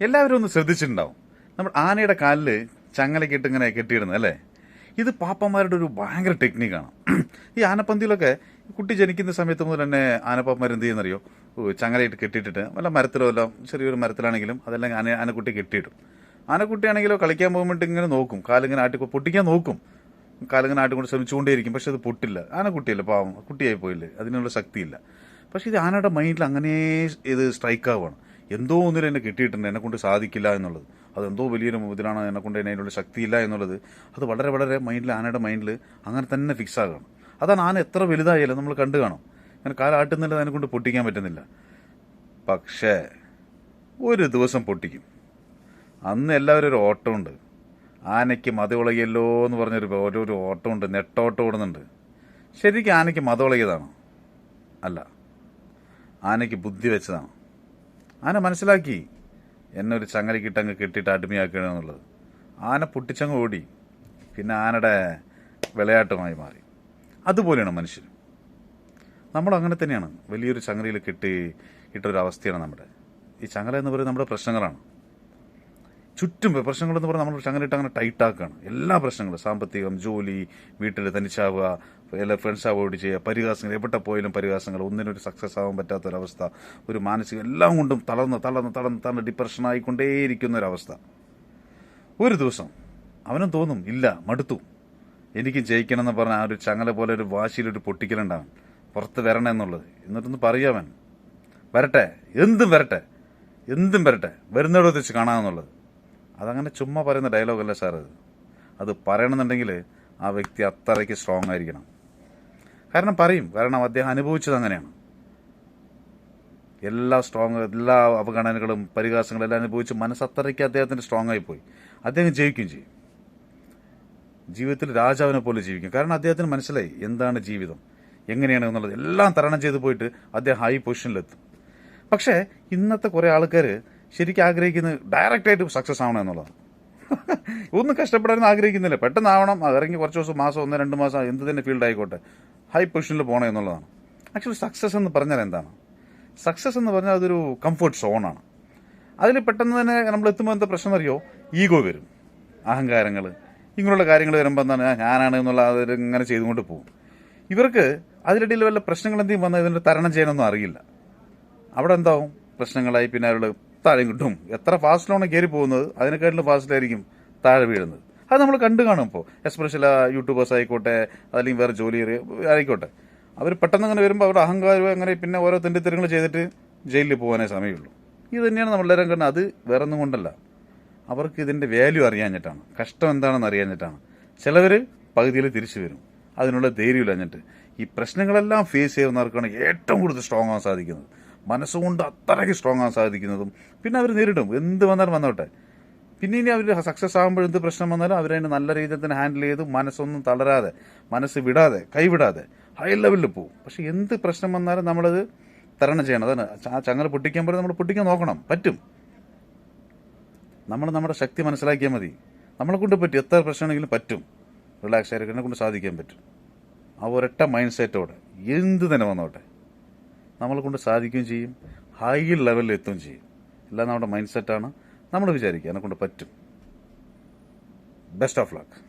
എല്ലാവരും ഒന്ന് ശ്രദ്ധിച്ചിട്ടുണ്ടാവും. നമ്മൾ ആനയുടെ കാലിൽ ചങ്ങലക്കിട്ട് ഇങ്ങനെ കെട്ടിയിടുന്നത് അല്ലേ? ഇത് പാപ്പന്മാരുടെ ഒരു ഭയങ്കര ടെക്നിക്കാണ്. ഈ ആനപ്പന്തിയിലൊക്കെ കുട്ടി ജനിക്കുന്ന സമയത്ത് മുതൽ തന്നെ ആനപ്പാപ്പന്മാർ എന്ത് ചെയ്യുന്നറിയോ? ചങ്ങലയിട്ട് കെട്ടിയിട്ടിട്ട് വല്ല മരത്തിലോ വല്ല ചെറിയൊരു മരത്തിലാണെങ്കിലും അതെല്ലാം ആന ആനക്കുട്ടി കെട്ടിയിടും. ആനക്കുട്ടിയാണെങ്കിലോ കളിക്കാൻ പോകുമ്പോൾ ഇങ്ങനെ നോക്കും. കാലിങ്ങനെ ആട്ടി പൊട്ടിക്കാൻ നോക്കും. കാലിങ്ങനെ ആട്ടിക്കൊണ്ട് ശ്രമിച്ചുകൊണ്ടേയിരിക്കും. പക്ഷെ അത് പൊട്ടില്ല. ആനക്കുട്ടിയല്ല പാവം. കുട്ടിയായി പോയില്ലേ അതിനുള്ള ശക്തിയില്ല. പക്ഷേ ഇത് ആനയുടെ മൈൻഡിൽ അങ്ങനെ ഇത് സ്ട്രൈക്ക് എന്തോ ഒന്നിൽ എന്നെ കിട്ടിയിട്ടുണ്ട് എന്നെ കൊണ്ട് സാധിക്കില്ല എന്നുള്ളത്. അതെന്തോ വലിയൊരു ഇതിലാണ് എന്നെ കൊണ്ട് അതിനുള്ള ശക്തിയില്ല എന്നുള്ളത്. അത് വളരെ വളരെ മൈൻഡിൽ ആനയുടെ മൈൻഡിൽ അങ്ങനെ തന്നെ ഫിക്സ് ആകണം. അതാണ് ആന എത്ര വലുതായാലും നമ്മൾ കണ്ടു കാണും. അങ്ങനെ കാലാട്ടുന്നില്ല അതിനെ കൊണ്ട് പൊട്ടിക്കാൻ പറ്റുന്നില്ല. പക്ഷേ ഒരു ദിവസം പൊട്ടിക്കും. അന്ന് എല്ലാവരും ഒരു ഓട്ടമുണ്ട്. ആനയ്ക്ക് മതവിളകിയല്ലോ എന്ന് പറഞ്ഞൊരു ഓരോ ഒരു ഓട്ടമുണ്ട്. നെട്ടോട്ടം ഓടുന്നുണ്ട്. ശരിക്കും ആനയ്ക്ക് മതവിളകിയതാണോ അല്ല. ആനയ്ക്ക് ബുദ്ധി വെച്ചതാണ്? ആന മനസ്സിലാക്കി. എന്നെ ഒരു ചങ്ങലക്കിട്ടങ്ങ് കെട്ടിയിട്ട് അടിമയാക്കണമെന്നുള്ളത് ആന പൊട്ടിച്ചങ്ങ് ഓടി. പിന്നെ ആനയുടെ വിളയാട്ടമായി മാറി. അതുപോലെയാണ് മനുഷ്യൻ നമ്മൾ അങ്ങനെ തന്നെയാണ്. വലിയൊരു ചങ്ങലയിൽ കെട്ടി ഇട്ടൊരു അവസ്ഥയാണ് നമ്മുടെ. ഈ ചങ്ങല എന്ന് പറയുന്നത് നമ്മുടെ പ്രശ്നങ്ങളാണ്. ചുറ്റും പ്രശ്നങ്ങളെന്ന് പറഞ്ഞാൽ നമ്മൾ അങ്ങനെ ഇട്ട് അങ്ങനെ ടൈറ്റ് ആക്കുകയാണ് എല്ലാ പ്രശ്നങ്ങളും. സാമ്പത്തികം ജോലി വീട്ടിൽ തനിച്ചാവുക എല്ലാ ഫ്രണ്ട്സ് അവോയ്ഡ് ചെയ്യുക പരിഹാസങ്ങൾ എവിടെ പോയാലും പരിഹാസങ്ങൾ ഒന്നിനൊരു സക്സസ് ആവാൻ പറ്റാത്തൊരവസ്ഥ ഒരു മാനസിക എല്ലാം കൊണ്ടും തളർന്ന് തളർന്ന് തളർന്ന് തളർന്ന് ഡിപ്രഷൻ ആയിക്കൊണ്ടേയിരിക്കുന്ന ഒരവസ്ഥ ഒരു ദിവസം അവനും തോന്നും ഇല്ല മടുത്തു. എനിക്ക് ജയിക്കണം എന്ന് പറഞ്ഞ ആ ഒരു ചങ്ങല പോലെ ഒരു വാശിയിലൊരു പൊട്ടിക്കലുണ്ടാവും. പുറത്ത് വരണം എന്നുള്ളത്. എന്നിട്ടൊന്ന് പറയാവൻ വരട്ടെ. എന്തും വരട്ടെ. എന്തും വരട്ടെ. വരുന്നിടത്ത് വെച്ച് കാണാമെന്നുള്ളത്. അതങ്ങനെ ചുമ്മാ പറയുന്ന ഡയലോഗല്ല സാർ അത്. പറയണമെന്നുണ്ടെങ്കിൽ ആ വ്യക്തി അത്രയ്ക്ക് സ്ട്രോങ് ആയിരിക്കണം. കാരണം പറയും. കാരണം അദ്ദേഹം അനുഭവിച്ചത് അങ്ങനെയാണ്. എല്ലാ സ്ട്രോങ് എല്ലാ അവഗണനകളും പരിഹാസങ്ങളും എല്ലാം അനുഭവിച്ച് മനസ്സത്രയ്ക്ക് അദ്ദേഹത്തിന് സ്ട്രോങ് ആയി പോയി അദ്ദേഹം ജയിക്കുകയും ചെയ്യും. ജീവിതത്തിൽ രാജാവിനെ പോലെ ജീവിക്കും. കാരണം അദ്ദേഹത്തിന് മനസ്സിലായി എന്താണ് ജീവിതം എങ്ങനെയാണ് എന്നുള്ളത്. എല്ലാം തരണം ചെയ്ത് പോയിട്ട് അദ്ദേഹം ഹൈ പൊസിഷനിലെത്തും പക്ഷേ ഇന്നത്തെ കുറേ ആൾക്കാർ ശരിക്കും ആഗ്രഹിക്കുന്നത് ഡയറക്റ്റായിട്ട് സക്സസ് ആവണം എന്നുള്ളതാണ്. ഒന്നും കഷ്ടപ്പെടാനൊന്നും ആഗ്രഹിക്കുന്നില്ല. പെട്ടെന്ന് ആവണം അത് ഇറങ്ങി കുറച്ച് ദിവസം മാസം ഒന്ന് രണ്ട് മാസം എന്ത് തന്നെ ഫീൽഡ് ആയിക്കോട്ടെ. ഹൈ പൊസിഷനിൽ പോകണം എന്നുള്ളതാണ്. ആക്ച്വലി സക്സസ് എന്ന് പറഞ്ഞാൽ എന്താണ്? സക്സസ് എന്ന് പറഞ്ഞാൽ അതൊരു കംഫർട്ട് സോണാണ് അതിൽ പെട്ടെന്ന് തന്നെ നമ്മൾ എത്തുമ്പോൾ എന്താ പ്രശ്നം അറിയോ ഈഗോ വരും. അഹങ്കാരങ്ങൾ ഇങ്ങനെയുള്ള കാര്യങ്ങൾ വരുമ്പോൾ എന്താണ്? ഞാനാണ് എന്നുള്ള അത് ഇങ്ങനെ ചെയ്തുകൊണ്ട് പോകും. ഇവർക്ക് അതിനിടയിൽ വല്ല പ്രശ്നങ്ങൾ എന്തെങ്കിലും വന്നാൽ ഇതിന്റെ തരണം ചെയ്യാനൊന്നും അറിയില്ല. അവിടെ എന്താവും? പ്രശ്നങ്ങളായി പിന്നെ അവരുടെ താഴെ കിട്ടും. എത്ര ഫാസ്റ്റിലാണ് കയറി പോകുന്നത്? അതിനെക്കാട്ടിലും ഫാസ്റ്റിലായിരിക്കും താഴെ വീഴുന്നത്. അത് നമ്മൾ കണ്ടു കാണും ഇപ്പോൾ എസ്പെഷ്യൽ യൂട്യൂബേഴ്സ് ആയിക്കോട്ടെ അല്ലെങ്കിൽ വേറെ ജോലി ആയിക്കോട്ടെ. അവർ പെട്ടെന്ന് അങ്ങനെ വരുമ്പോൾ അവരുടെ അഹങ്കാരം അങ്ങനെ പിന്നെ ഓരോ തെണ്ടിത്തരങ്ങൾ ചെയ്തിട്ട് ജയിലിൽ പോകാനേ സമയമുള്ളൂ. ഇത് തന്നെയാണ് നമ്മളെല്ലാവരും കണ്ടത്. അത് വേറെ ഒന്നും കൊണ്ടല്ല. അവർക്ക് ഇതിന്റെ വാല്യൂ അറിയാഞ്ഞിട്ടാണ്. കഷ്ടം എന്താണെന്ന് അറിയാഞ്ഞിട്ടാണ്. ചിലവർ പകുതിയിൽ തിരിച്ചു വരും. അതിനുള്ള ധൈര്യം ഇല്ലാഞ്ഞിട്ട് ഈ പ്രശ്നങ്ങളെല്ലാം ഫേസ് ചെയ്യുന്നവർക്കാണ് ഏറ്റവും കൂടുതൽ സ്ട്രോങ് ആവാൻ സാധിക്കുന്നത്. മനസ്സുകൊണ്ട് അത്രയ്ക്ക് സ്ട്രോങ് ആകാൻ സാധിക്കുന്നതും പിന്നെ അവർ നേരിടും. എന്ത് വന്നാലും വന്നോട്ടെ. പിന്നെ ഇനി അവർ സക്സസ് ആകുമ്പോൾ എന്ത് പ്രശ്നം വന്നാലും അവരതിനെ നല്ല രീതിയിൽ തന്നെ ഹാൻഡിൽ ചെയ്ത് മനസ്സൊന്നും തളരാതെ മനസ്സ് വിടാതെ കൈവിടാതെ ഹൈ ലെവലിൽ പോകും പക്ഷെ എന്ത് പ്രശ്നം വന്നാലും നമ്മളത് തരണം ചെയ്യണം. അതാണ് ആ പൊട്ടിക്കാൻ പോലെ നമ്മൾ പൊട്ടിക്കാൻ നോക്കണം. പറ്റും. നമ്മൾ നമ്മുടെ ശക്തി മനസ്സിലാക്കിയാൽ മതി. നമ്മളെ കൊണ്ട് പറ്റും. എത്ര പ്രശ്നമാണെങ്കിലും പറ്റും. റിലാക്സ് ആയിരിക്കും കൊണ്ട് സാധിക്കാൻ പറ്റും. ആ ഒരൊറ്റ മൈൻഡ് സെറ്റോടെ എന്ത് തന്നെ വന്നോട്ടെ. നമ്മളെ കൊണ്ട് സാധിക്കുകയും ചെയ്യും. ഹൈ ലെവലിൽ എത്തുകയും ചെയ്യും. എല്ലാം നമ്മുടെ മൈൻഡ് സെറ്റാണ് നമ്മൾ വിചാരിക്കുക എന്നെ കൊണ്ട് പറ്റും. Best of luck